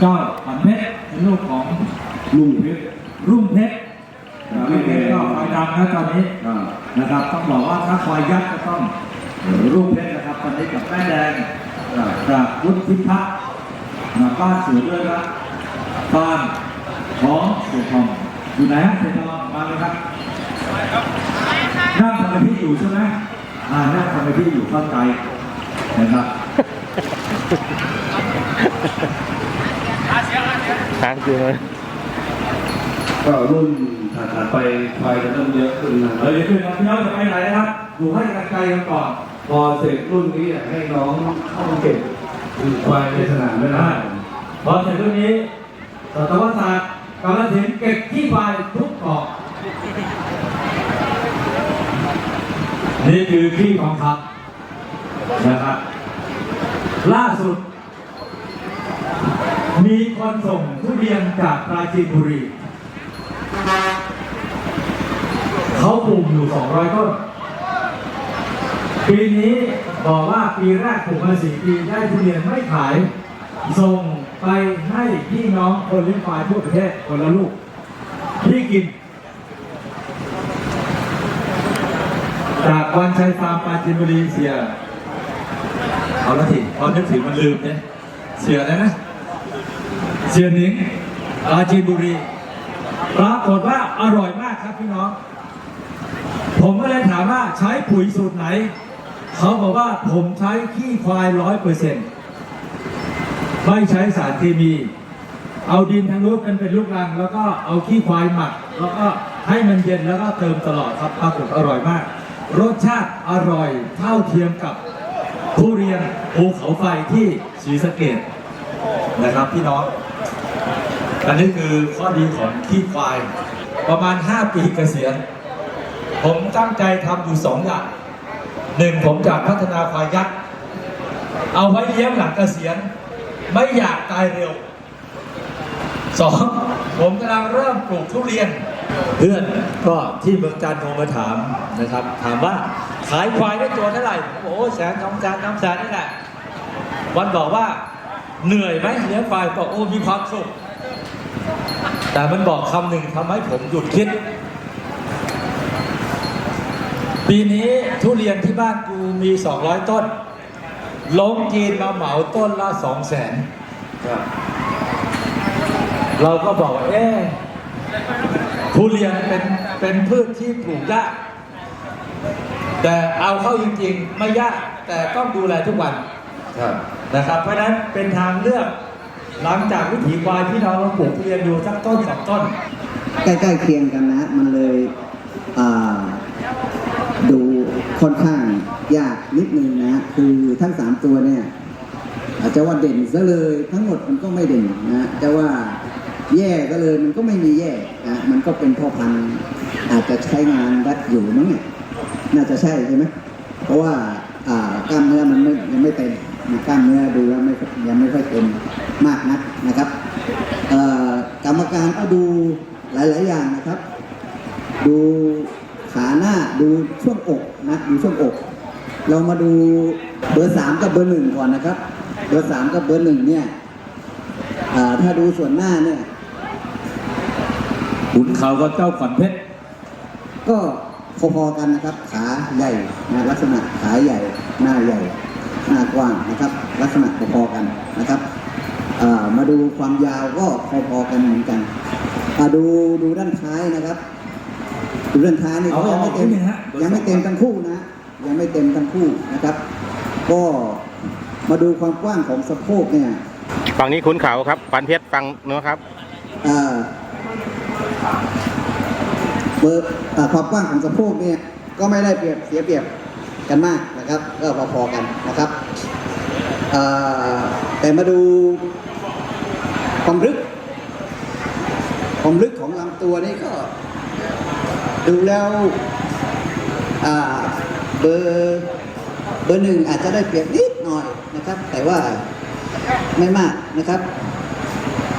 เจ้าขวัญเพชรเป็นลูกของลุงเพชรรุ่งเพชรรุ่งเพชรก็คอยดังนะตอนนี้นะครับต้องบอกว่าถ้าคอยยัดก็ต้องรุ่งเพชรนะครับตอนนี้กับแม่แดงจากวุฒิพัฒน์มาบ้านสวยด้วยนะบ้านของเสียทองอยู่ไหนเสียทองมาเลยครับนั่งทำอะไรที่อยู่ใช่ไหมอ่านั่งทำอะไรที่อยู่เข้าใจนะครับ ค้างคืนเลยก็รุ่นถัดไปควายจะเริ่มเยอะขึ้นนะเราจะขึ้นมาพี่น้องจะไปไหนนะครับดูให้กำลังใจกันก่อนพอเสร็จรุ่นนี้อยากให้น้องเข้าเก็บควายในสนามไม่ได้พอเสร็จรื่องนี้สัตวศาสตร์กาลสินเก็บที่ไฟทุกเกาะนี่คือที่ของครับนะครับล่าสุด มีคนส่งทุเรียนจากปราจีนบุรี เขาปลูกอยู่ 200 ต้น ปีนี้บอกว่าปีแรกปลูกมาสี่ปีได้ทุเรียนไม่ขาย ส่งไปให้พี่น้องคนเลี้ยงควายทั่วประเทศคนละลูกที่กิน จากวันชัยฟาร์มปราจีนบุรีเสีย เอาละทีพอนึกถึงมันลืมเนี่ยเสียแล้วนะ เสียหนิงปราจีนบุรีปรากฏว่าอร่อยมากครับพี่น้อง ผมก็เลยถามว่าใช้ปุ๋ยสูตรไหน เขาบอกว่าผมใช้ขี้ควายร้อยเปอร์เซ็นต์ไม่ใช้สารเคมี เอาดินทั้งรูปกันเป็นลูกรัง แล้วก็เอาขี้ควายหมัก แล้วก็ให้มันเย็นแล้วก็เติมตลอดครับปรากฏอร่อยมาก รสชาติอร่อยเท่าเทียมกับทุเรียนภูเขาไฟที่ศรีสะเกดนะครับพี่น้อง อันนี้คือข้อดีของขี้ควาย ประมาณ 5 ปีเกษียณ ผมตั้งใจทำอยู่สองอย่างหนึ่งผมจะพัฒนาควายยักษ์ เอาไว้เลี้ยงหลังเกษียณ ไม่อยากตายเร็วสองผมกำลังเริ่มปลูกทุเรียน เพื่อนก็ที่เมืองจันทร์โทรมาถามนะครับ ถามว่าขายควายได้ตัวเท่าไหร่ผมบอกโอ้แสนสองแสนสามแสนนี่แหละ วันบอกว่าเหนื่อยไหมเลี้ยงควายบอกโอ้มีความสุข แต่มันบอกคำหนึ่งทำให้ผมหยุดคิด ปีนี้ทุเรียนที่บ้านกูมี 200 ต้น ลงจีนมาเหมาต้นละ2 0 0แสนครับเราก็บอกว่าเอ๊ะทุเรียนเป็นเป็นพืชที่ปลูกยาก แต่เอาเข้าจริงๆ ไม่ยาก แต่ต้องดูแลทุกวันครับนะครับ เพราะฉะนั้นเป็นทางเลือก หลังจากวิถีควายที่เราปลูกทุเรียนอยู่สักต้นสองต้น ใกล้ๆเคียงกันนะ มันเลยดูค่อนข้างยากนิดนึงนะ คือทั้งสามตัวเนี่ยอาจจะว่าเด่นซะเลยทั้งหมดมันก็ไม่เด่นนะจะว่าแย่ก็เลยมันก็ไม่มีแย่นะมันก็เป็นพ่อพันธุ์อาจจะใช้งานรัดอยู่มั้งเนี่ยน่าจะใช่ใช่ไหมเพราะว่าอ่ากล้ามเนื้อมันไม่ยังไม่เต็ม นะกล้ามเนื้อดูแล้วไม่ยังไม่ค่อยเต็มมากนักนะครับเอ่อกรรมการก็ดูหลาย ๆ อย่างนะครับ ดูขาหน้าดูช่วงอกนะดูช่วงอก เรามาดูเบอร์สามกับเบอร์หนึ่งก่อนนะครับ เบอร์สามกับเบอร์หนึ่งเนี่ยอ่าถ้าดูส่วนหน้าเนี่ยขุนเขาก็เจ้าขวัญเพชรก็พอๆกันนะครับ ขาใหญ่นะลักษณะขาใหญ่หน้าใหญ่ หน้ากว้างนะครับ ลักษณะพอๆกันนะครับอ่ามาดูความยาวก็พอๆกันเหมือนกันอ่าดูดูด้านท้ายนะครับ ดูด้านท้ายนี่เขายังไม่เต็มยังไม่เต็มทั้งคู่นะยังไม่เต็มทั้งคู่นะครับ ก็มาดูความกว้างของสะโพกเนี่ยฝั่งนี้ขุนเขาครับปันเพชรฝั่งนู้นครับอ่าเบอร์อ่าความกว้างของสะโพกเนี่ยก็ไม่ได้เปรียบเสียเปรียบกันมาก นะครับก็พอๆกันนะครับอ่าแต่มาดูความลึก ความลึกของลำตัวนี่ก็ ดูแล้วอ่าเบอร์เบอร์หนึ่งอาจจะได้เปรียบนิดหน่อยนะครับ แต่ว่าไม่มากนะครับ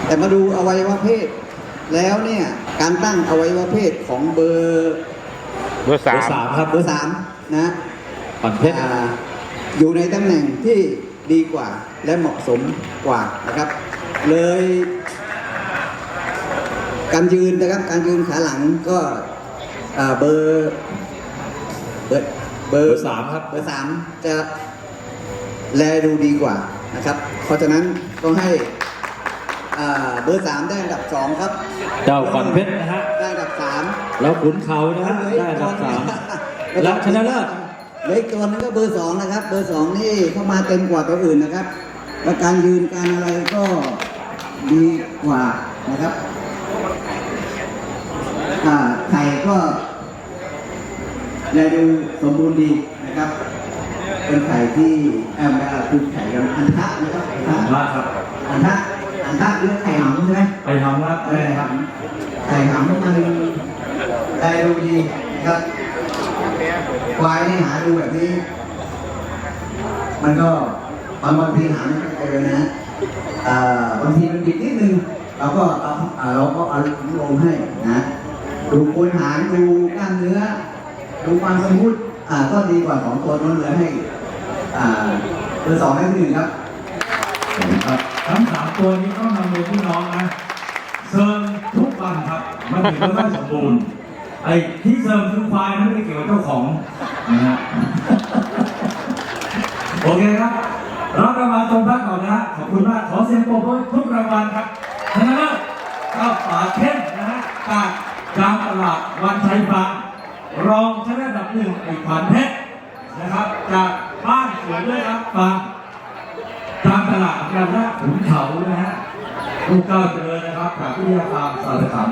แต่มาดูอวัยวะเพศ แล้วเนี่ยการตั้งอวัยวะเพศของเบอร์ เบอร์สามสามครับเบอร์สามนะ ขวัญเพชร อ่าอยู่ในตำแหน่งที่ดีกว่าและเหมาะสมกว่านะครับ เลยการยืนนะครับการยืนขาหลังก็อ่าเบอร์เบอร์เบอเบอร์ร์สามครับ เบอร์สามจะแลดูดีกว่านะครับ เพราะฉะนั้นต้องให้อ่าเบอร์สามได้อันดับสองครับเจ้าขวัญเพชรนะฮะ ได้อันดับสาม แล้วขุนเขานะฮะได้อันดับสามและชนะเลิศ เหลืออีกตัวนึงก็เบอร์สองนะครับ เบอร์สองนี่เข้ามาเต็มกว่าตัวอื่นนะครับ และการยืนการอะไรก็ดีกว่านะครับอ่าไข่ก็ได้ดูสมบูรณ์ดีนะครับ เป็นไข่ที่แอมเอ่อคือไข่กันอันทะนะครับอันทะมากครับอันทะอันทะหรือไข่หำใช่ไหมไปทำครับเออครับไข่หำมันได้ดูดีนะครับ ควายนี่หาดูแบบนี้ มันก็บางบางทีหาไม่เจอนะอ่าบางทีมันบิดนิดนึงเราก็เอาอ่าเราก็เอาลงให้นะดูโคนหางดูกล้ามเนื้อ ดูความสมูทอ่าก็ดีกว่าของตัวนู้นเลยให้อ่าเบอร์สองให้ที่หนึ่งครับครับทั้งสามตัวนี้ต้องนำโดยพี่น้องนะเซิร์ฟทุกวันครับมันถึงจะได้สมบูรณ์ ไอ้ที่เซิร์ฟคือควายนั้นไม่ได้เกี่ยวกับเจ้าของนะฮะโอเคครับรับรางวัลตรงบ้านก่อนนะฮะขอบคุณมากขอเสียงปรบมือทุกรางวัลครับชนะเลิศก็ป่าเข้มนะฮะจากกลางตลาดวันชัยฟาร์มรองชนะอันดับหนึ่งไอ้ขวัญเพชรนะครับ จากบ้านสวนด้วยครับฟาร์มตามตลาดกลางละขุนเขานะฮะลูกเก้าเจริญนะครับจากวิทยาฟาร์มสารคาม